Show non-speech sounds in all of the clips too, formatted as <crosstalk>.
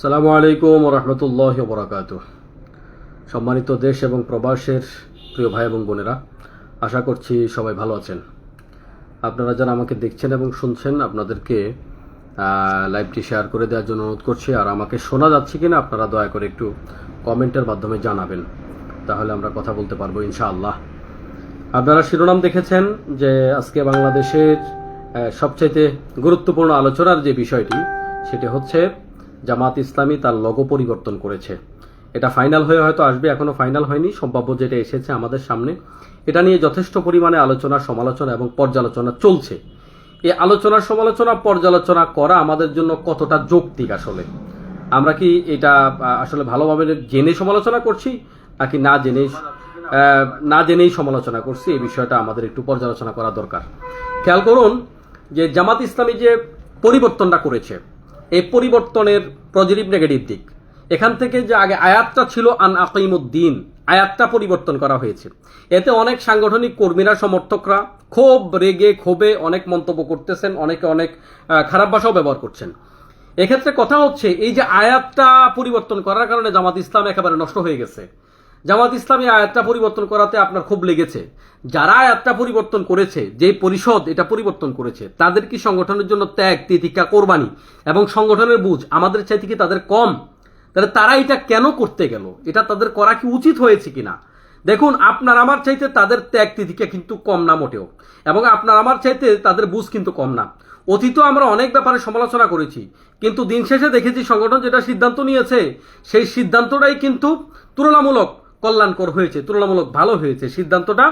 সালামু আলাইকুম রহমতুল্লাহ বরাকাত সম্মানিত দেশ এবং প্রবাসের প্রিয় ভাই এবং বোনেরা, আশা করছি সবাই ভালো আছেন। আপনারা যারা আমাকে দেখছেন এবং শুনছেন, আপনাদেরকে লাইভটি শেয়ার করে দেওয়ার জন্য অনুরোধ করছি। আর আমাকে শোনা যাচ্ছে কিনা, আপনারা দয়া করে একটু কমেন্টের মাধ্যমে জানাবেন। তাহলে আমরা কথা বলতে পারব ইনশাআল্লাহ। আপনারা শিরোনাম দেখেছেন যে আজকে বাংলাদেশের সবচাইতে গুরুত্বপূর্ণ আলোচনার যে বিষয়টি, সেটি হচ্ছে জামাত ইসলামী তার লগো পরিবর্তন করেছে। এটা ফাইনাল হয়ে হয়তো আসবে, এখনও ফাইনাল হয়নি। সম্ভাব্য যেটা এসেছে আমাদের সামনে, এটা নিয়ে যথেষ্ট পরিমাণে আলোচনা, সমালোচনা এবং পর্যালোচনা চলছে। এই আলোচনা, সমালোচনা, পর্যালোচনা করা আমাদের জন্য কতটা যৌক্তিক আসলে? আমরা কি এটা আসলে ভালোভাবে জেনে সমালোচনা করছি, নাকি না জেনে না জেনেই সমালোচনা করছি? এই বিষয়টা আমাদের একটু পর্যালোচনা করা দরকার। খেয়াল করুন যে জামাত ইসলামী যে পরিবর্তনটা করেছে এই পরিবর্তনের পজিটিভ নেগেটিভ দিক। এখান থেকে যে আগে আয়াতটা ছিল আন আকিমুদ্দিন, আয়াতটা পরিবর্তন করা হয়েছে। এতে অনেক সাংগঠনিক কর্মীরা, সমর্থকরা ক্ষোভ রেগে ক্ষোভে অনেক মন্তব্য করতেছেন, অনেকে অনেক খারাপ ভাষাও ব্যবহার করছেন। এক্ষেত্রে কথা হচ্ছে, এই যে আয়াতটা পরিবর্তন করার কারণে জামাত ইসলাম একেবারে নষ্ট হয়ে গেছে। জামাত ইসলামী আয়াতটা পরিবর্তন করাতে আপনার খুব লেগেছে। যারা আয়াতটা পরিবর্তন করেছে, যে পরিষদ এটা পরিবর্তন করেছে, তাদের কি সংগঠনের জন্য ত্যাগ, তিতিকা, কোরবানি এবং সংগঠনের বুঝ আমাদের চাইতে কি তাদের কম? তাহলে তারা এটা কেন করতে গেল? এটা তাদের করা কি উচিত হয়েছে কিনা? দেখুন, আপনার আমার চাইতে তাদের ত্যাগ তিথিকা কিন্তু কম না মোটেও এবং আপনার আমার চাইতে তাদের বুঝ কিন্তু কম না। অতীত আমরা অনেক ব্যাপারে সমালোচনা করেছি, কিন্তু দিন শেষে দেখেছি সংগঠন যেটা সিদ্ধান্ত নিয়েছে, সেই সিদ্ধান্তটাই কিন্তু তুলনামূলক কল্যাণকর হয়েছে, তুলনামূলক ভালো হয়েছে। সিদ্ধান্তটা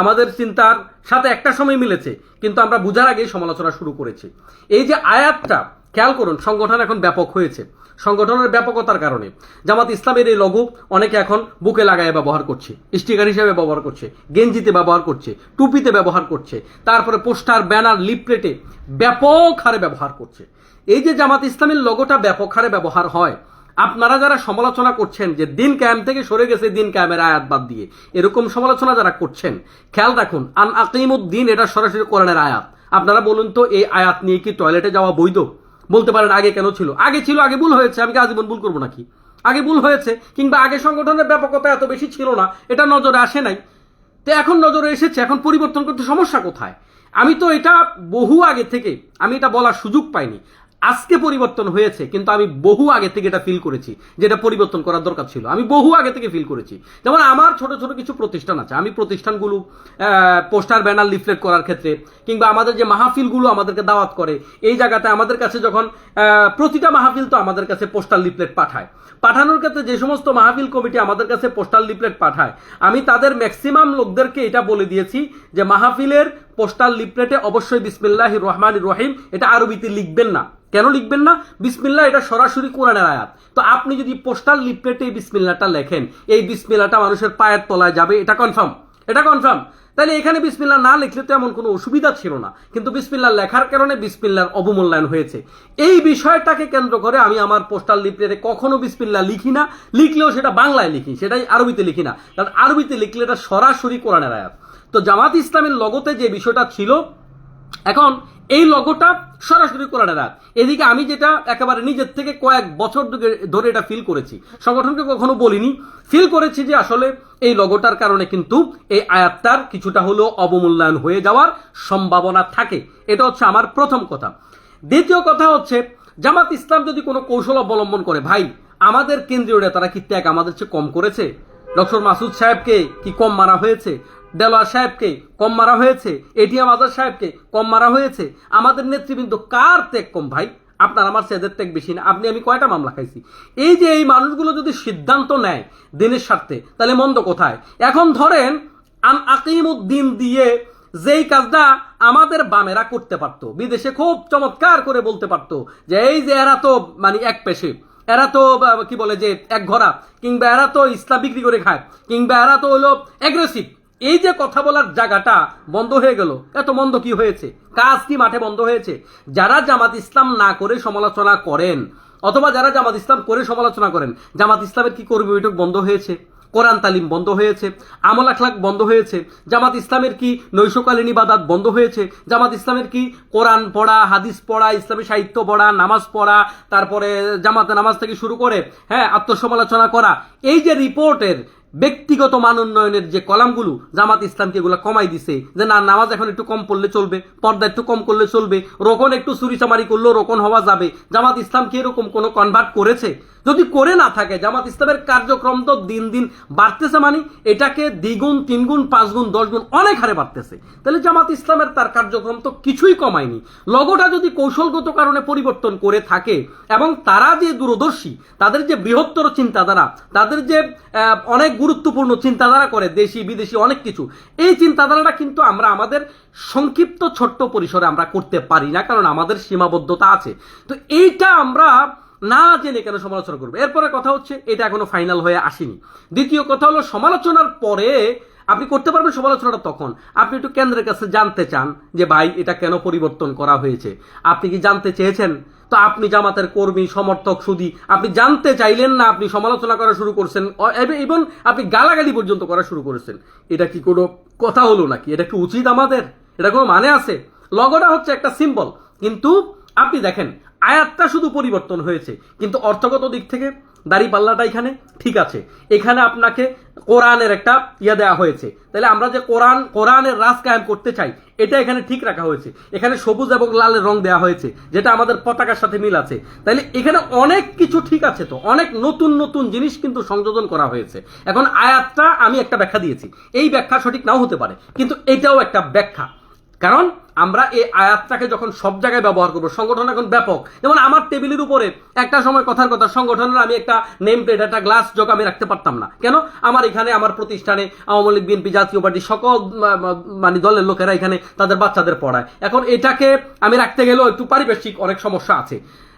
আমাদের চিন্তার সাথে একটা সময় মিলেছে, কিন্তু আমরা বুঝার আগেই সমালোচনা শুরু করেছি। এই যে আয়াতটা, খেয়াল করুন, সংগঠন এখন ব্যাপক হয়েছে। সংগঠনের ব্যাপকতার কারণে। জামাত ইসলামের এই লঘু, অনেকে এখন বুকে লাগায় ব্যবহার করছে, স্টিকার হিসেবে ব্যবহার করছে, গেঞ্জিতে ব্যবহার করছে, টুপিতে ব্যবহার করছে, তারপরে পোস্টার, ব্যানার লিপলেটে ব্যাপক হারে ব্যবহার করছে। এই যে জামাত ইসলামের লগোটা ব্যাপক হারে ব্যবহার হয় আপনারা যারা সমালোচনা করছেন যে দিন ক্যাম থেকে সরে গেছে দিন ক্যামের আয়াত বাদ দিয়ে, এরকম সমালোচনা যারা করছেন, খেয়াল রাখুন, আন আকিমুদ্দিন এটা সরাসরি কোরআনের আয়াত। আপনারা বলুন তো, এই আয়াত নিয়ে কি টয়লেটে যাওয়া বৈধ? বলতে পারেন আগে কেন ছিল? আগে ছিল, আগে ভুল হয়েছে, আমি কি আজীবন ভুল করব নাকি? আগে ভুল হয়েছে, কিংবা আগে সংগঠনের ব্যাপকতা এত বেশি ছিল না, এটা নজরে আসে নাই। তো এখন নজরে এসেছে, এখন পরিবর্তন করতে সমস্যা কোথায়? আমি তো এটা বহু আগে থেকে, আমি এটা বলার সুযোগ পাইনি। আজকে পরিবর্তন হয়েছে, কিন্তু আমি বহু আগে থেকে এটা ফিল করেছি যেটা পরিবর্তন করার দরকার ছিল। আমি বহু আগে থেকে ফিল করেছি। যেমন আমার ছোট ছোট কিছু প্রতিষ্ঠান আছে, আমি প্রতিষ্ঠানগুলো পোস্টার ব্যানার লিফলেট করার ক্ষেত্রে, কিংবা আমাদের যে মাহফিলগুলো আমাদেরকে দাওয়াত করে, এই জায়গাতে আমাদের কাছে যখন প্রতিটা মাহফিল তো আমাদের কাছে পোস্টার লিফলেট পাঠায়। পাঠানোর ক্ষেত্রে যে সমস্ত মাহফিল কমিটি আমাদের কাছে পোস্টাল লিফলেট পাঠায়, আমি তাদের ম্যাক্সিমাম লোকদেরকে এটা বলে দিয়েছি যে মাহফিলের পোস্টাল লিফলেটে অবশ্যই বিসমিল্লাহ রহমান রহিম, এটা আরবিতে লিখবেন না। কেন লিখবেন না? বিসমিল্লাহ, এটা সরাসরি কোরআনের আয়াত। তো আপনি যদি পোস্টাল লিফলেটে এই বিসমিল্লাটা লেখেন, এই বিসমিল্লাটা মানুষের পায়ের তলায় যাবে, এটা কনফার্ম এটা কনফার্ম তাহলে এখানে বিসমিল্লা না লিখলে তো এমন কোনো অসুবিধা ছিল না। কিন্তু বিসমিল্লা লেখার কারণে বিসমিল্লার অবমূল্যায়ন হয়েছে। এই বিষয়টাকে কেন্দ্র করে আমি আমার পোস্টাল লিফলেটে কখনো বিসমিল্লা লিখি না। লিখলেও সেটা বাংলায় লিখি, সেটাই আরবিতে লিখি না। কারণ আরবিতে লিখলে এটা সরাসরি কোরআনের আয়াত। তো জামাত ইসলামের লগতে যে বিষয়টা ছিল, এখন এই লগোটা সরাসরি কোরআনের। আয়াত এদিকে আমি যেটা একেবারে নিজের থেকে কয়েক বছর ধরে- এটা ফিল করেছি। সংগঠনকে কখনো বলিনি। ফিল করেছি যে আসলে এই লগোটার কারণে কিন্তু এই আয়াতটার কিছুটা হলেও অবমূল্যায়ন হয়ে যাওয়ার সম্ভাবনা থাকে। এটা হচ্ছে আমার প্রথম কথা। দ্বিতীয় কথা হচ্ছে, জামাত ইসলাম যদি কোনো কৌশল অবলম্বন করে, ভাই, আমাদের কেন্দ্রীয় নেতারা কি ত্যাগ আমাদের চেয়ে কম করেছে? ডক্টর মাসুদ সাহেবকে কি কম মারা হয়েছে? দেলোয়ার সাহেবকে কম মারা হয়েছে এটিএম আজাদ সাহেবকে কম মারা হয়েছে। আমাদের নেতৃবৃন্দ কার ত্যাগ কম ভাই? আপনার আমার সেদের ত্যাগ বেশি না, আপনি, আমি কয়টা মামলা খাইছি? এই যে এই মানুষগুলো যদি সিদ্ধান্ত নেয় দিনের স্বার্থে, তাহলে মন্দ কোথায়? এখন ধরেন আন আকিমুদ্দিন দিয়ে যেই কাজটা আমাদের বামেরা করতে পারতো, বিদেশে খুব চমৎকার করে বলতে পারতো যে এই যে এরা তো মানে এক পেশে, এরা তো কি বলে যে, এক ঘোড়া, কিংবা এরা তো ইসলাম বিক্রি করে খায়, কিংবা এরা তো হলো অ্যাগ্রেসিভ এই যে কথা বলার জায়গাটা বন্ধ হয়ে গেল। এত মন্দ কি হয়েছে? কাজ কি মাঠে বন্ধ হয়েছে? যারা জামাত ইসলাম না করে সমালোচনা করেন, অথবা যারা জামাত ইসলাম করে সমালোচনা করেন, জামাত ইসলামের কি কর্মী বৈঠক বন্ধ হয়েছে? কোরআন তালিম বন্ধ হয়েছে? আমল আখলাক বন্ধ হয়েছে? জামাত ইসলামের কি নৈশকালীন ইবাদাত বন্ধ হয়েছে? জামাত ইসলামের কি কোরআন পড়া, হাদিস পড়া, ইসলামী সাহিত্য পড়া, নামাজ পড়া, তারপরে জামাতে নামাজ থেকে শুরু করে হ্যাঁ আত্মসমালোচনা করা? এই যে রিপোর্টের ব্যক্তিগত মান উন্নয়নের যে কলামগুলো জামাত ইসলামকে এগুলো কমাই দিছে, যে না, নামাজ এখন একটু কম পড়লে চলবে, পর্দা একটু কম করলে চলবে, রোকন একটু চুরিচামারি করলেও রোকন হওয়া যাবে, জামাত ইসলাম কি এরকম কোনো কনভার্ট করেছে? যদি করে না থাকে, জামাত ইসলামের কার্যক্রম তো দিন দিন বাড়তেছে মানে এটাকে দ্বিগুণ, তিনগুণ, পাঁচগুণ, দশগুণ অনেক হারে বাড়তেছে। তাহলে জামাত ইসলামের তার কার্যক্রম তো কিছুই কমায়নি। লগোটা যদি কৌশলগত কারণে পরিবর্তন করে থাকে এবং তারা যে দূরদর্শী, তাদের যে বৃহত্তর চিন্তাধারা, তাদের যে অনেক গুরুত্বপূর্ণ চিন্তাধারা করে, দেশি, বিদেশি অনেক কিছু। এই চিন্তাধারাটা কিন্তু আমরা আমাদের সংক্ষিপ্ত ছোট্ট পরিসরে আমরা করতে পারি না, কারণ আমাদের সীমাবদ্ধতা আছে। তো এইটা আমরা না জেনে কেন সমালোচনা করব? এরপরে কথা হচ্ছে, এটা এখনও ফাইনাল হয়ে আসেনি। দ্বিতীয় কথা হলো, সমালোচনার পরে আপনি করতে পারবেন সমালোচনাটা তখন। আপনি একটু কেন্দ্রের কাছে জানতে চান যে, ভাই, এটা কেন পরিবর্তন করা হয়েছে? আপনি কি জানতে চেয়েছেন? তো আপনি জামাতের কর্মী, সমর্থক, সুদী, আপনি জানতে চাইলেন না আপনি সমালোচনা করা শুরু করছেন এবং আপনি গালাগালি পর্যন্ত করা শুরু করেছেন। এটা কি কোনো কথা হলো নাকি? এটা কি উচিত আমাদের? এটা কোনো মানে আছে? লগোটা হচ্ছে একটা সিম্বল কিন্তু আপনি দেখেন আয়াতটা শুধু পরিবর্তন হয়েছে, কিন্তু অর্থগত দিক থেকে দাড়ি পাল্লাটা এখানে ঠিক আছে। এখানে আপনাকে কোরআনের একটা ইয়ে দেওয়া হয়েছে। তাহলে আমরা যে কোরআন, কোরআনের রাজ কায়েম করতে চাই, এটা এখানে ঠিক রাখা হয়েছে। এখানে সবুজ এবং লালের রং দেওয়া হয়েছে, যেটা আমাদের পতাকার সাথে মিল আছে। তাহলে এখানে অনেক কিছু ঠিক আছে তো, অনেক নতুন নতুন জিনিস কিন্তু সংযোজন করা হয়েছে। এখন আয়াতটা আমি একটা ব্যাখ্যা দিয়েছি। এই ব্যাখ্যা সঠিক নাও হতে পারে, কিন্তু এটাও একটা ব্যাখ্যা। কারণ আমরা এই আয়াতটাকে যখন সব জায়গায় ব্যবহার করব সংগঠন এখন ব্যাপক। যেমন আমার টেবিলের উপরে একটা সময় কথার কথা, সংগঠনের আমি একটা নেম প্লেট একটা গ্লাস যোগ আমি রাখতে পারতাম না। কেন? আমার এখানে, আমার প্রতিষ্ঠানে Awami League, BNP, Jatiya Party সকল মানে দলের লোকেরা এখানে তাদের বাচ্চাদের পড়ায়। এখন এটাকে আমি রাখতে গেলেও একটু পারিপার্শ্বিক অনেক সমস্যা আছে।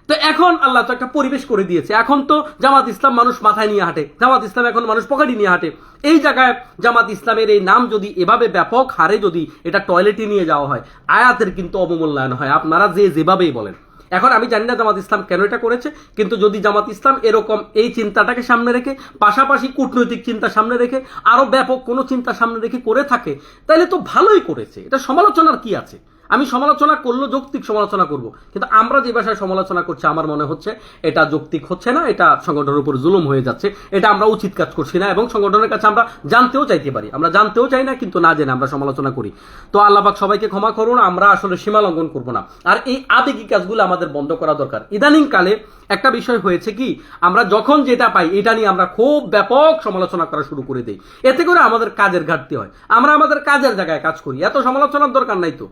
তো এখন আল্লাহ তো একটা পরিবেশ করে দিয়েছে। এখন তো জামাত ইসলাম মানুষ মাথায় নিয়ে হাঁটে। জামাত ইসলাম এখন মানুষ পকেটে নিয়ে হাঁটে। এই জায়গায় জামাত ইসলামের এই নাম যদি এভাবে ব্যাপক হারে যদি এটা টয়লেটে নিয়ে যাওয়া হয়, আয়াতের কিন্তু অবমূল্যায়ন হয়। আপনারা যে যেভাবেই বলেন। এখন আমি জানি না জামাত ইসলাম কেন এটা করেছে, কিন্তু যদি জামাত ইসলাম এরকম এই চিন্তাটাকে সামনে রেখে, পাশাপাশি কূটনৈতিক চিন্তা সামনে রেখে, আরও ব্যাপক কোনো চিন্তা সামনে রেখে করে থাকে, তাহলে তো ভালোই করেছে। এটা সমালোচনার কি আছে? আমি সমালোচনা করলেও যৌক্তিক সমালোচনা করব। কিন্তু আমরা যে ভাষায় সমালোচনা করছি, আমার মনে হচ্ছে এটা যৌক্তিক হচ্ছে না, এটা সংগঠনের উপর জুলুম হয়ে যাচ্ছে, এটা আমরা উচিত কাজ করছি না এবং সংগঠনের কাছে আমরা জানতেও চাইতে পারি। আমরা জানতেও চাই না, কিন্তু না জেনে আমরা সমালোচনা করি। তো আল্লাহবাক সবাইকে ক্ষমা করুন, আমরা আসলে সীমা লঙ্ঘন করব না। আর এই আবেগী কাজগুলো আমাদের বন্ধ করা দরকার। ইদানিং কালে একটা বিষয় হয়েছে কি, আমরা যখন যেটা পাই, এটা নিয়ে আমরা খুব ব্যাপক সমালোচনা করা শুরু করে দিই। এতে করে আমাদের কাজের ঘাটতি হয়। আমরা আমাদের কাজের জায়গায় কাজ করি। এত সমালোচনার দরকার নাই তো।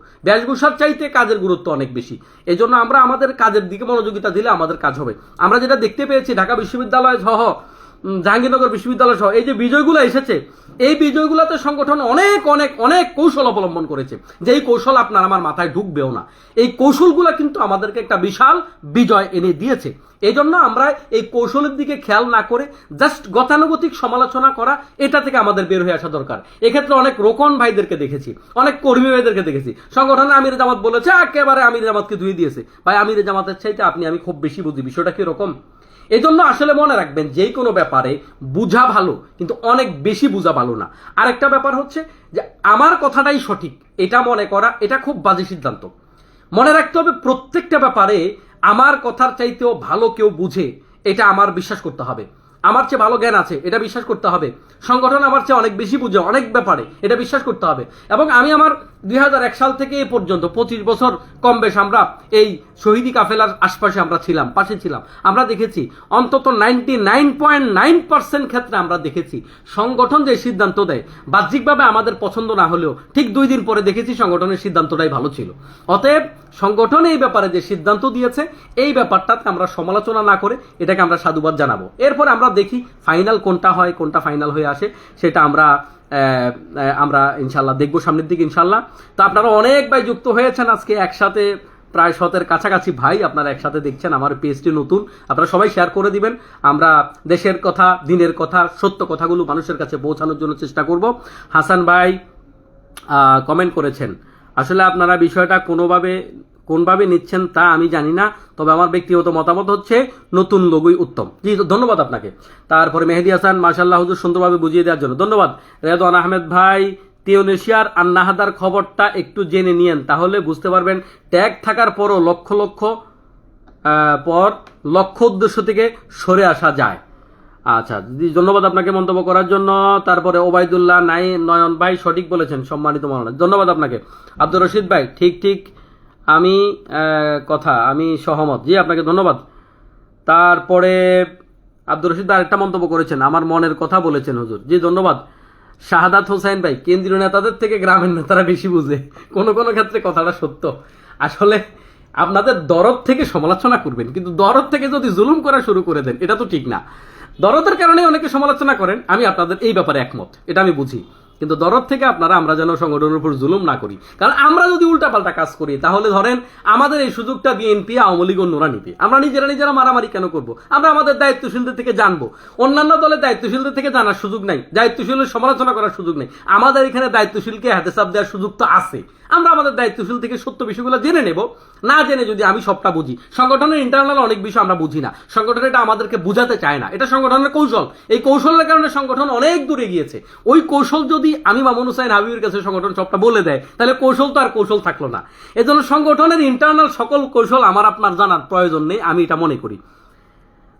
বেশভূষার চাইতে কাজের গুরুত্ব অনেক বেশি। এজন্য আমরা আমাদের কাজের দিকে মনোযোগিতা দিলে আমাদের কাজ হবে। আমরা যেটা দেখতে পেয়েছি ঢাকা বিশ্ববিদ্যালয় সহ জাহাঙ্গীরনগর বিশ্ববিদ্যালয় সহ, এই যে বিজয়গুলো এসেছে, এই বিজয়গুলোতে সংগঠন অনেক অনেক অনেক কৌশল অবলম্বন করেছে। যেই কৌশল আপনার আমার মাথায় ঢুকবেও না। এই কৌশলগুলো কিন্তু আমাদেরকে একটা বিশাল বিজয় এনে দিয়েছে। এই জন্য আমরা এই কৌশলের দিকে খেয়াল না করে জাস্ট গতানুগতিক সমালোচনা করা, এটা থেকে আমাদের বের হয়ে আসা দরকার। এক্ষেত্রে অনেক রোকন ভাইদেরকে দেখেছি, অনেক কর্মী ভাইদেরকে দেখেছি। সংগঠনে আমির জামাত বলেছে, একেবারে আমির জামাতকে ধুয়ে দিয়েছে। ভাই, আমির জামাতের চাইতে আপনি, আমি খুব বেশি বুঝি। বিষয়টা কি রকম এই জন্য আসলে মনে রাখবেন যে কোনো ব্যাপারে বুঝা ভালো, কিন্তু অনেক বেশি বোঝা ভালো না। আরেকটা ব্যাপার হচ্ছে যে, আমার কথাটাই সঠিক, এটা মনে করা, এটা খুব বাজে সিদ্ধান্ত। মনে রাখতে হবে প্রত্যেকটা ব্যাপারে আমার কথার চাইতেও ভালো কেউ বুঝে, এটা আমার বিশ্বাস করতে হবে। আমার চেয়ে ভালো জ্ঞান আছে, এটা বিশ্বাস করতে হবে। সংগঠন আমার চেয়ে অনেক বেশি বুঝে অনেক ব্যাপারে, এটা বিশ্বাস করতে হবে। এবং আমি আমার দুই হাজার এক সাল থেকে এ পর্যন্ত, পঁচিশ বছর কম বেশ আমরা এই শহীদি কাফেলার আশপাশে আমরা ছিলাম, পাশে ছিলাম। আমরা দেখেছি, অন্তত ninety nine point nine percent ক্ষেত্রে আমরা দেখেছি, সংগঠন যে সিদ্ধান্ত দেয়, বাহ্যিকভাবে আমাদের পছন্দ না হলেও, ঠিক দুই দিন পরে দেখেছি সংগঠনের সিদ্ধান্তটাই ভালো ছিল। অতএব, সংগঠন এই ব্যাপারে যে সিদ্ধান্ত দিয়েছে, এই ব্যাপারটাতে আমরা সমালোচনা না করে, এটাকে আমরা সাধুবাদ জানাব। এরপর আমরা দেখি ফাইনাল কোনটা হয়, কোনটা ফাইনাল হয়ে আসে, সেটা আমরা আমরা ইনশাল্লাহ দেখব সামনের দিকে ইনশাল্লাহ তো আপনারা অনেক ভাই যুক্ত হয়েছেন আজকে একসাথে, প্রায় শতের কাছাকাছি ভাই আপনারা একসাথে দেখছেন, আমার পেজটি নতুন, আপনারা সবাই শেয়ার করে দিবেন। আমরা দেশের কথা, দিনের কথা, সত্য কথাগুলো মানুষের কাছে পৌঁছানোর জন্য চেষ্টা করব। হাসান ভাই কমেন্ট করেছেন। আসলে আপনারা বিষয়টা কোনোভাবে কোনভাবে নিচ্ছেন তা আমি জানি না, তবে আমার ব্যক্তিগত মতামত হচ্ছে নতুন লোগোই উত্তম। জি ধন্যবাদ আপনাকে। তারপরে মেহেদি হাসান মাশাল্লাহ হুজুর সুন্দরভাবে বুঝিয়ে দেওয়ার জন্য। ধন্যবাদ। রেদওয়ান আহমেদ ভাই, তিউনেশিয়ার নাহাদার খবরটা একটু জেনে নিয়েন, তাহলে বুঝতে পারবেন ট্যাগ থাকার পরও লক্ষ লক্ষ পর লক্ষ্য উদ্দেশ্য থেকে সরে আসা যায়। আচ্ছা ধন্যবাদ আপনাকে মন্তব্য করার জন্য। তারপরে ওবায়দুল্লাহ নাই নয়ন ভাই সঠিক বলেছেন, সম্মানিত মহারাজ ধন্যবাদ আপনাকে। আব্দুর রশিদ ভাই, ঠিক ঠিক। আমি কথা, আমি সহমত। জি, আপনাকে ধন্যবাদ। তারপরে আব্দুর রশিদ আরেকটা মন্তব্য করেছেন, আমার মনের কথা বলেছেন হুজুর। জি, ধন্যবাদ। শাহাদাত হোসেন ভাই, কেন্দ্রীয় নেতাদের থেকে গ্রামের নেতারা বেশি বুঝে। কোনো কোনো ক্ষেত্রে কথাটা সত্য। আসলে আপনাদের দরদ থেকে সমালোচনা করবেন, কিন্তু দরদ থেকে যদি জুলুম করা শুরু করে দেন, এটা তো ঠিক না। দরদের কারণে অনেকে সমালোচনা করেন, আমি আপনাদের এই ব্যাপারে একমত, এটা আমি বুঝি। কিন্তু দরদ থেকে আপনারা, আমরা যেন সংগঠনের উপর জুলুম না করি। কারণ আমরা যদি উল্টাপাল্টা কাজ করি, তাহলে ধরেন আমাদের এই সুযোগটা বিএনপি, আওয়ামী লীগ অন্যরা নিবে। আমরা নিজেরা নিজেরা মারামারি কেন করব? আমরা আমাদের দায়িত্বশীলদের থেকে জানব। অন্যান্য দলের দায়িত্বশীলদের থেকে জানার সুযোগ নাই। দায়িত্বশীলের সমালোচনা করার সুযোগ নেই। আমাদের এখানে দায়িত্বশীলকে হাতে চাপ দেওয়ার সুযোগ তো আছে। আমরা আমাদের দায়িত্বশীল থেকে সত্য বিষয়গুলো জেনে নেব। না জেনে যদি আমি সবটা বুঝি। সংগঠনের ইন্টারনাল অনেক বিষয় আমরা বুঝি না। সংগঠন এটা আমাদেরকে বুঝাতে চায় না। এটা সংগঠনের কৌশল। এই কৌশলের কারণে সংগঠন অনেক দূরে গিয়েছে ওই কৌশল যদি আমি মামুন হুসাইন হাবিবের কাছে সংগঠন সবটা বলে দেয়, তাহলে কৌশল তো আর কৌশল থাকল না। এজন্য সংগঠনের ইন্টারনাল সকল কৌশল আমার আপনার জানার প্রয়োজন নেই, আমি এটা মনে করি।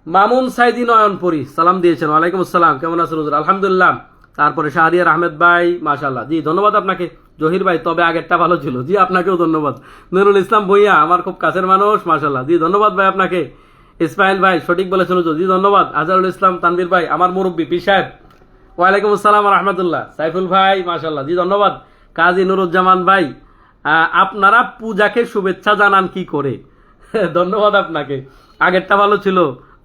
মামুন সাইদি নয়নপুরি, সালাম দিয়েছেন, ওয়ালাইকুম আসসালাম, কেমন আছেন হুজুর? আলহামদুলিল্লাহ। তারপরে শাহরিয়ার আহমেদ ভাই মাশাল্লাহ জি, ধন্যবাদ আপনাকে। জহির ভাই, তবে আগেরটা ভালো ছিল। জি, আপনাকেও ধন্যবাদ। নুরুল ইসলাম ভইয়া, আমার খুব কাছের মানুষ মাশাল্লাহ জি, ধন্যবাদ ভাই আপনাকে। ইসমাইল ভাই, সঠিক বলেছেন জি, ধন্যবাদ। আজহারুল ইসলাম তানভীর ভাই, আমার মুরব্বী পি সাহেব। ওয়ালাইকুম আসসালাম রহমতুল্লাহ। সাইফুল ভাই মাশাল্লাহ জি, ধন্যবাদ। কাজী নুরুজ্জামান ভাই আপনারা পূজাকে শুভেচ্ছা জানান কি করে? <laughs> ধন্যবাদ আপনাকে। আগেরটা ভালো ছিল,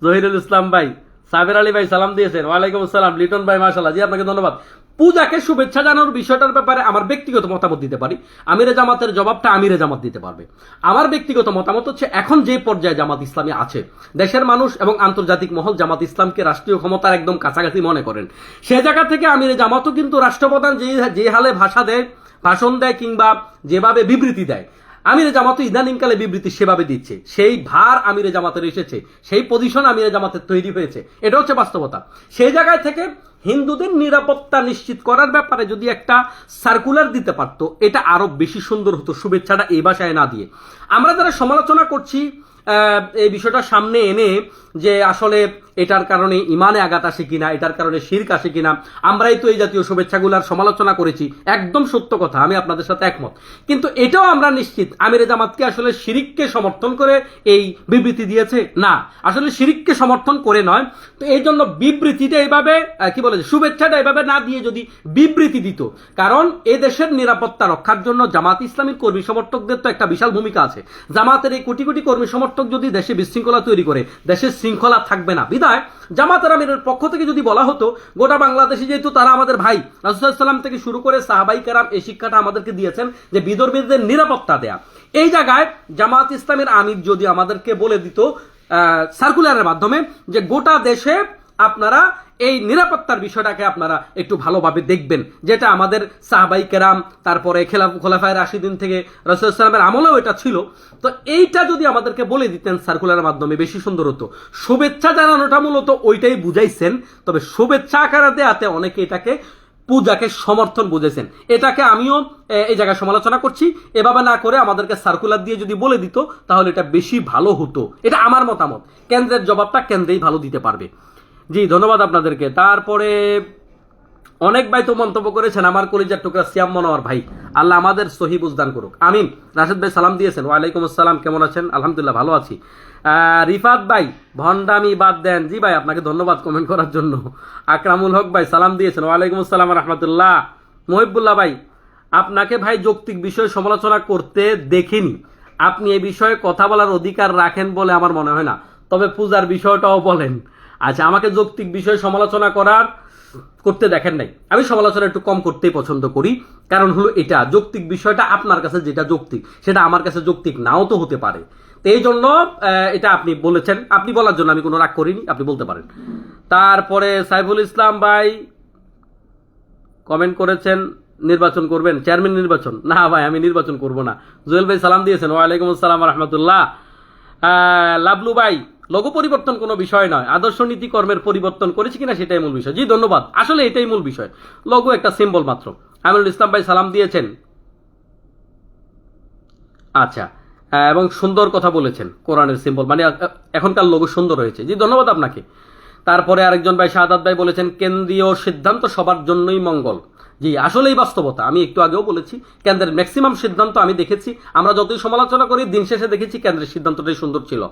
জহিরুল ইসলাম ভাই। সাবের আলী ভাই সালাম দিয়েছেন। ওয়ালাইকুম আসসালাম, লিটন ভাই মাশাল্লাহ জি, আপনাকে ধন্যবাদ। পূজাকে শুভেচ্ছা জানানোর বিষয়টার ব্যাপারে আমার ব্যক্তিগত মতামত দিতে পারি। আমিরে জামাতের জবাবটা আমিরে জামাত দিতে পারবে। আমার ব্যক্তিগত মতামত হচ্ছে, এখন যে পর্যায়ে জামাত ইসলামী আছে, দেশের মানুষ এবং আন্তর্জাতিক মহল জামাত ইসলামকে রাষ্ট্রীয় ক্ষমতার একদম কাছাকাছি মনে করেন। সে জায়গা থেকে আমিরে জামাতও কিন্তু রাষ্ট্রপ্রধান যে যে হালে ভাষা দেয়, ভাষণ দেয় কিংবা যেভাবে বিবৃতি দেয় আমিরে জামাত ইদানিংকালে বিবৃতি সেভাবে দিচ্ছে। সেই ভার আমিরে জামাতের এসেছে, সেই পজিশন আমিরে জামাতের তৈরি হয়েছে। এটা হচ্ছে বাস্তবতা। সেই জায়গায় থেকে হিন্দুদের নিরাপত্তা নিশ্চিত করার ব্যাপারে যদি একটা সার্কুলার দিতে পারতো, এটা আরও বেশি সুন্দর হতো, শুভেচ্ছাটা এই ভাষায় না দিয়ে। আমরা যারা সমালোচনা করছি এই বিষয়টা সামনে এনে যে আসলে এটার কারণে ইমানে আঘাত আসে কিনা, এটার কারণে শির্ক আসে কিনা, আমরাই তো এই জাতীয় শুভেচ্ছাগুলার সমালোচনা করেছি, একদম সত্য কথা, আমি আপনাদের সাথে একমত। কিন্তু এটাও আমরা নিশ্চিত, আমিরে জামাতকে আসলে শিরিককে সমর্থন করে এই বিবৃতি দিয়েছে? না, আসলে শিরিককে সমর্থন করে নয়, তো এই জন্য বিবৃতিটা এইভাবে কি বলে, শুভেচ্ছাটা এইভাবে না দিয়ে যদি বিবৃতি দিত, কারণ এ দেশের নিরাপত্তা রক্ষার জন্য জামাত ইসলামী কর্মী সমর্থকদের তো একটা বিশাল ভূমিকা আছে। জামাতের এই কোটি কোটি কর্মী সমর্থক যদি দেশে বিশৃঙ্খলা তৈরি করে, দেশের শৃঙ্খলা থাকবে না। বিদায়। জামাতের আমিরের পক্ষ থেকে যদি বলা হতো, গোটা বাংলাদেশে যেহেতু তারা আমাদের ভাই রাসুসাল্লাম থেকে শুরু করে সাহাবাই কারাম এই শিক্ষাটা আমাদেরকে দিয়েছেন যে বিদর্মীদের নিরাপত্তা দেয়া। এই জায়গায় জামাত ইসলামের আমির যদি আমাদেরকে বলে দিত সার্কুলারের মাধ্যমে যে গোটা দেশে আপনারা এই নিরাপত্তার বিষয়টাকে আপনারা একটু ভালোভাবে দেখবেন। যেটা আমাদের সাহাবাই কেরাম, তারপরে খেলা খোলাফায় রাশিদিন থেকে রসুলামের আমলেও এটা ছিল। তো এইটা যদি আমাদেরকে বলে দিতেন সার্কুলারের মাধ্যমে বেশি সুন্দর হতো। শুভেচ্ছা জানানোটা মূলত ওইটাই বুঝাইছেন, তবে শুভেচ্ছা আকারে দেয়াতে অনেকে এটাকে পূজাকে সমর্থন বুঝেছেন এটাকে আমিও এই জায়গায় সমালোচনা করছি। এভাবে না করে আমাদেরকে সার্কুলার দিয়ে যদি বলে দিত, তাহলে এটা বেশি ভালো হতো। এটা আমার মতামত। কেন্দ্রের জবাবটা কেন্দ্রেই ভালো দিতে পারবে। জি, ধন্যবাদ আপনাদেরকে। তারপরে অনেক ভাই তো মন্তব্য করেছেন, আমার কলিজার টুকরা সিয়াম মনোয়ার ভাই। আল্লাহ আমাদের সহি বুঝদান করুক। আমিন। রাশেদ ভাই, সালাম দিয়েছেন। ওয়ালাইকুম আসসালাম, কেমন আছেন? আলহামদুলিল্লাহ, ভালো আছি। রিফাত ভাই ভন্ডামি বাদ দেন। জি ভাই, আপনাকে ধন্যবাদ কমেন্ট করার জন্য। আকরামুল হক ভাই, সালাম দিয়েছেন। ওয়ালাইকুম আসসালাম রহমতুল্লাহ। মহিবুল্লাহ ভাই, আপনাকে ভাই যৌক্তিক বিষয় সমালোচনা করতে দেখিনি। আপনি এই বিষয়ে কথা বলার অধিকার রাখেন বলে আমার মনে হয় না। তবে পূজার বিষয়টাও বলেন। আচ্ছা আমাকে যৌক্তিক বিষয়ে সমালোচনা করার করতে দেখেন নাই। আমি সমালোচনা একটু কম করতেই পছন্দ করি। কারণ হলো এটা, যৌক্তিক বিষয়টা আপনার কাছে যেটা যৌক্তিক, সেটা আমার কাছে যৌক্তিক নাও তো হতে পারে। তো এই জন্য এটা আপনি বলেছেন। আপনি বলার জন্য আমি কোনো রাগ করিনি, আপনি বলতে পারেন। তারপরে সাইফুল ইসলাম ভাই কমেন্ট করেছেন, নির্বাচন করবেন, চেয়ারম্যান নির্বাচন। না ভাই, আমি নির্বাচন করব না। জুয়েল ভাই সালাম দিয়েছেন, ওয়ালাইকুম আসসালাম রহমতুল্লাহ। লাবলু ভাই লঘু পরিবর্তন কোনো বিষয় নয়। আদর্শ নীতি কর্মের পরিবর্তন করেছি কিনা সেটাই মূল বিষয়। জি, ধন্যবাদ। আসলে এটাই মূল বিষয়। লঘু একটা সিম্বল মাত্র। আমিরুল ইসলাম ভাই সালাম দিয়েছেন। আচ্ছা এবং সুন্দর কথা বলেছেন কোরআনের সিম্বল মানে এখনকার লোগো সুন্দর হয়েছে। জি, ধন্যবাদ আপনাকে। তারপরে আরেকজন ভাই শাহাদাত ভাই বলেছেন, কেন্দ্রীয় সিদ্ধান্ত সবার জন্যই মঙ্গল। জি, আসলেই বাস্তবতা। আমি একটু আগেও বলেছি, কেন্দ্রের ম্যাক্সিমাম সিদ্ধান্ত আমি দেখেছি। আমরা যতই সমালোচনা করি, দিন শেষে দেখেছি কেন্দ্রের সিদ্ধান্তটাই সুন্দর ছিল।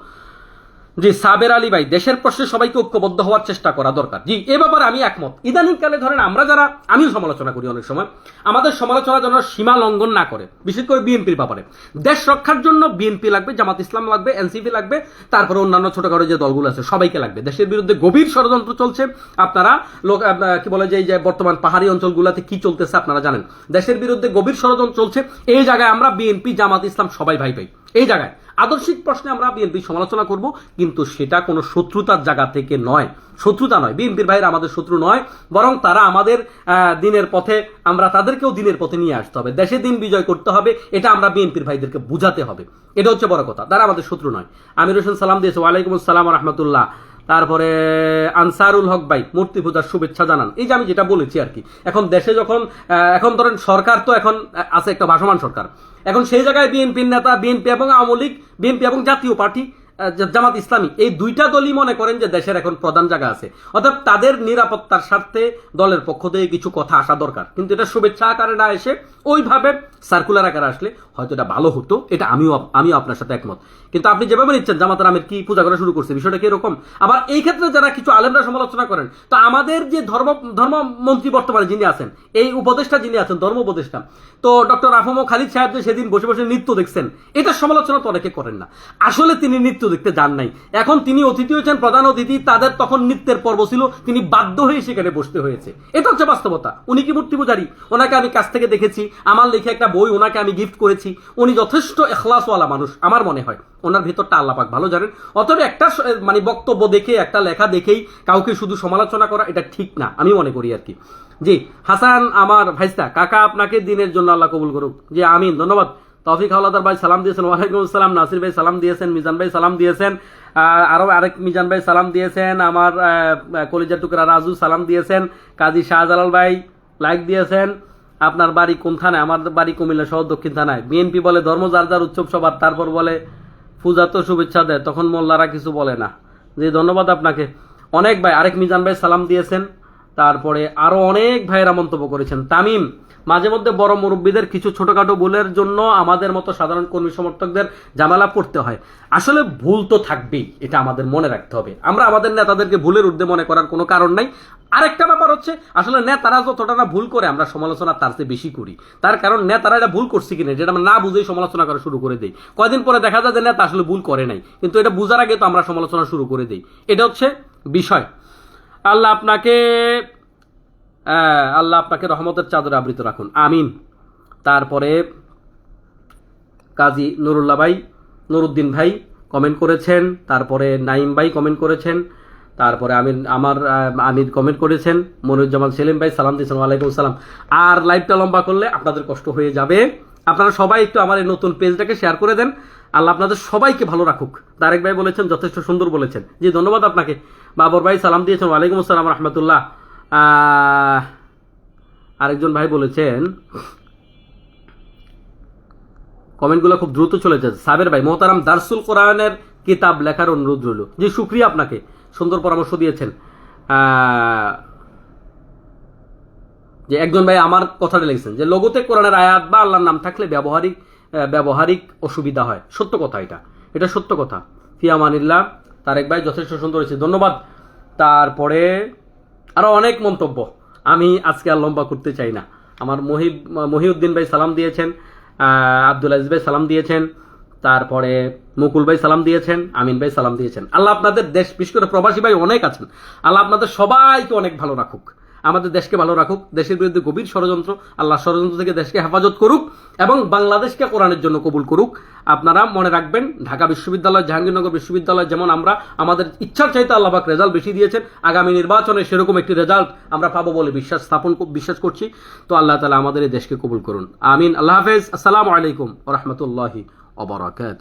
জি সাবের আলী ভাই, দেশের প্রশ্নে সবাইকে ঐক্যবদ্ধ হওয়ার চেষ্টা করা দরকার। জি, এ ব্যাপারে আমি একমত। ইদানিংকালে ধরেন আমরা যারা, আমিও সমালোচনা করি অনেক সময়, আমাদের সমালোচনা যেন সীমা লঙ্ঘন না করে, বিশেষ করে বিএনপির ব্যাপারে। দেশ রক্ষার জন্য বিএনপি লাগবে, জামাত ইসলাম লাগবে, এনসিপি লাগবে, তারপরে অন্যান্য ছোটখাটো যে দলগুলো আছে, সবাইকে লাগবে। দেশের বিরুদ্ধে গভীর ষড়যন্ত্র চলছে। আপনারা লোক কি বলে যে যে বর্তমান পাহাড়ি অঞ্চলগুলোতে কি চলতেছে আপনারা জানেন। দেশের বিরুদ্ধে গভীর ষড়যন্ত্র চলছে। এই জায়গায় আমরা বিএনপি, জামাত ইসলাম সবাই ভাই ভাই এই জায়গায়। আদর্শিক প্রশ্নে আমরা বিএনপি সমালোচনা করব, কিন্তু সেটা কোনো শত্রুতার জায়গা থেকে নয়। শত্রুতা নয়। বিএনপির ভাইরা আমাদের শত্রু নয়, বরং তারা আমাদের দিনের পথে, আমরা তাদেরকেও দিনের পথে নিয়ে আসতে হবে। দেশে দিন বিজয় করতে হবে, এটা আমরা বিএনপির ভাইদেরকে বুঝাতে হবে। এটা হচ্ছে বড় কথা। তারা আমাদের শত্রু নয়। আমির হোসেন সালাম দিয়েছে, ওয়ালাইকুম আসসালাম রহমতুল্লাহ। তারপরে আনসারুল হক ভাই, মূর্তি পূজার শুভেচ্ছা জানান। এই যে আমি যেটা বলেছি আর কি, এখন দেশে যখন এখন ধরেন সরকার তো এখন আছে একটা ভাসমান সরকার। এখন সেই জায়গায় বিএনপির নেতা, বিএনপি এবং আওয়ামী লীগ, বিএনপি এবং জাতীয় পার্টি জামাত ইসলামী, এই দুইটা দলই মনে করেন যে দেশের এখন প্রধান জায়গা আছে। অর্থাৎ তাদের নিরাপত্তার স্বার্থে দলের পক্ষ থেকে কিছু কথা আসা দরকার। কিন্তু এটা শুভেচ্ছা আকারে না এসে ওইভাবে সার্কুলার আকারে আসলে হয়তো এটা ভালো হতো। এটা আমিও আমিও আপনার সাথে একমত। কিন্তু আপনি যেভাবে নিচ্ছেন, জামাতার আমির কি পূজা করা শুরু করছে, বিষয়টা কি এরকম? আবার এই ক্ষেত্রে যারা কিছু আলেমরা সমালোচনা করেন, তো আমাদের যে ধর্ম ধর্মমন্ত্রী বর্তমানে যিনি আছেন, এই উপদেষ্টা যিনি আছেন, ধর্ম উপদেষ্টা, তো ডক্টর আফম খালিদ সাহেব যে সেদিন বসে বসে নৃত্য দেখছেন এটা সমালোচনা তো অনেকে করেন না। আসলে তিনি নৃত্য দেখতে যান নাই। এখন তিনি অতিথি হয়েছেন, প্রধান অতিথি, তাদের তখন নৃত্যের পর্ব ছিল, তিনি বাধ্য হয়ে সেখানে বসতে হয়েছে। এটা হচ্ছে বাস্তবতা। উনি কি মূর্তি পূজারী? ওনাকে আমি কাছ থেকে দেখেছি, আমার লিখে একটা বই, ওনাকে আমি গিফট করেছি। উনি যথেষ্ট এখলাসওয়ালা মানুষ, আমার মনে হয়। ওনার ভেতরটা আল্লাপাক ভালো জানেন। অতএব একটা মানে বক্তব্য দেখে, একটা লেখা দেখেই কাউকে শুধু সমালোচনা করা, এটা ঠিক না। আমি মনে করি আর কি। জি, হাসান আমার ভাইস্তা, কাকা আপনাকে দিনের জন্য আল্লাহ কবুল করুক। জি, আমিন, ধন্যবাদ। তৌফিক হাওলাদার ভাই সালাম দিয়েছেন। ওয়ালাইকুম আসসালাম। নাসির ভাই সালাম দিয়েছেন। মিজান ভাই সালাম দিয়েছেন। আরও আরেক মিজান ভাই সালাম দিয়েছেন। আমার কলিজা টুকরা রাজু সালাম দিয়েছেন। কাজী শাহজালাল ভাই লাইক দিয়েছেন। আপনার বাড়ি কোন থানায়? আমার বাড়ি কুমিল্লা শহর দক্ষিণ থানায়। বিএনপি বলে ধর্ম, যার যার উৎসব সবার, তারপর বলে পূজা তো শুভেচ্ছা দেয়, তখন মোল্লারা কিছু বলে না। যে ধন্যবাদ আপনাকে। অনেক ভাই, আরেক মিজান ভাই সালাম দিয়েছেন। তারপরে আরও অনেক ভাইয়েরা মন্তব্য করেছেন। তামিম মাঝে মধ্যে বড় মুরব্বীদের কিছু ছোটখাটো ভুলের জন্য আমাদের মতো সাধারণ কর্মী সমর্থকদের জামালা পড়তে হয়। আসলে ভুল তো থাকবেই, এটা আমাদের মনে রাখতে হবে। আমরা আমাদের নেতাদেরকে ভুলের ঊর্ধ্বে মনে করার কোনো কারণ নাই। আরেকটা ব্যাপার হচ্ছে, আসলে নেতারা যতটা না ভুল করে, আমরা সমালোচনা তার চেয়ে বেশি করি। তার কারণ নেতারা এটা ভুল করছে কিনা, যেটা আমরা না বুঝেই সমালোচনা করা শুরু করে দিই। কয়দিন পরে দেখা যায় যে নেতা আসলে ভুল করে নাই, কিন্তু এটা বুঝার আগে তো আমরা সমালোচনা শুরু করে দিই। এটা হচ্ছে বিষয়। আল্লাহ আপনাকে আল্লাহ আপনাকে রহমতের চাদরে আবৃত রাখুন। আমিন। তারপরে কাজী নুরুল্লাহ ভাই, নুরুদ্দিন ভাই কমেন্ট করেছেন, তারপরে নাইম ভাই কমেন্ট করেছেন, তারপরে আমির, আমার আমির কমেন্ট করেছেন, মনিরুজ্জামান সেলিম ভাই, সালাম দিয়েছেন, ওয়ালাইকুম সালাম। আর লাইভটা লম্বা করলে আপনাদের কষ্ট হয়ে যাবে। আপনারা সবাই একটু আমার এই নতুন পেজটাকে শেয়ার করে দেন। আল্লাহ আপনাদের সবাইকে ভালো রাখুক। তারেক ভাই বলেছেন, যথেষ্ট সুন্দর বলেছেন। জি, ধন্যবাদ আপনাকে। বাবর ভাই, সালাম দিয়েছেন, ওয়ালাইকুম আসসালাম, রহমতুল্লাহ। আরেকজন ভাই বলেছেন, কমেন্টগুলো খুব দ্রুত চলে যাচ্ছে। সাবের ভাই মোহতারাম দারসুল কোরআনের কিতাব লেখার অনুরোধ রইল। জি, শুক্রিয়া আপনাকে। সুন্দর পরামর্শ দিয়েছেন। যে একজন ভাই আমার কথাটা লিখছেন যে লঘুতে কোরআনের আয়াত বা আল্লাহর নাম থাকলে ব্যবহারিক ব্যবহারিক অসুবিধা হয়। সত্য কথা এটা। এটা সত্য কথা। ফিয়ামানিল্লাহ তারেক ভাই যথেষ্ট সুন্দর হয়েছে। ধন্যবাদ। তারপরে আরও অনেক মন্তব্য। আমি আজকে আর লম্বা করতে চাই না। আমার মহিব, মহিউদ্দিন ভাই সালাম দিয়েছেন আব্দুল আজিজ ভাই সালাম দিয়েছেন, তারপরে মুকুল ভাই সালাম দিয়েছেন, আমিন ভাই সালাম দিয়েছেন। আল্লাহ আপনাদের দেশ, বিশেষ করে প্রবাসী ভাই অনেক আছেন। আল্লাহ আপনাদের সবাইকে অনেক ভালো রাখুক। আমাদের দেশকে ভালো রাখুক, দেশের বিরুদ্ধে গভীর ষড়যন্ত্র, আল্লাহ ষড়যন্ত্র থেকে দেশকে হেফাজত করুক এবং বাংলাদেশকে কোরআনের জন্য কবুল করুক। আপনারা মনে রাখবেন, ঢাকা বিশ্ববিদ্যালয়, জাহাঙ্গীরনগর বিশ্ববিদ্যালয় যেমন আমরা, আমাদের ইচ্ছার চাইতে আল্লাহবাক রেজাল্ট বেশি দিয়েছেন, আগামী নির্বাচনে সেরকম একটি রেজাল্ট আমরা পাবো বলে বিশ্বাস স্থাপন বিশ্বাস করছি। তো আল্লাহ তালা আমাদের এই দেশকে কবুল করুন। আমিন। আল্লাহ হাফেজ। আসসালামু আলাইকুম রহমতুল্লাহি অবরাকাত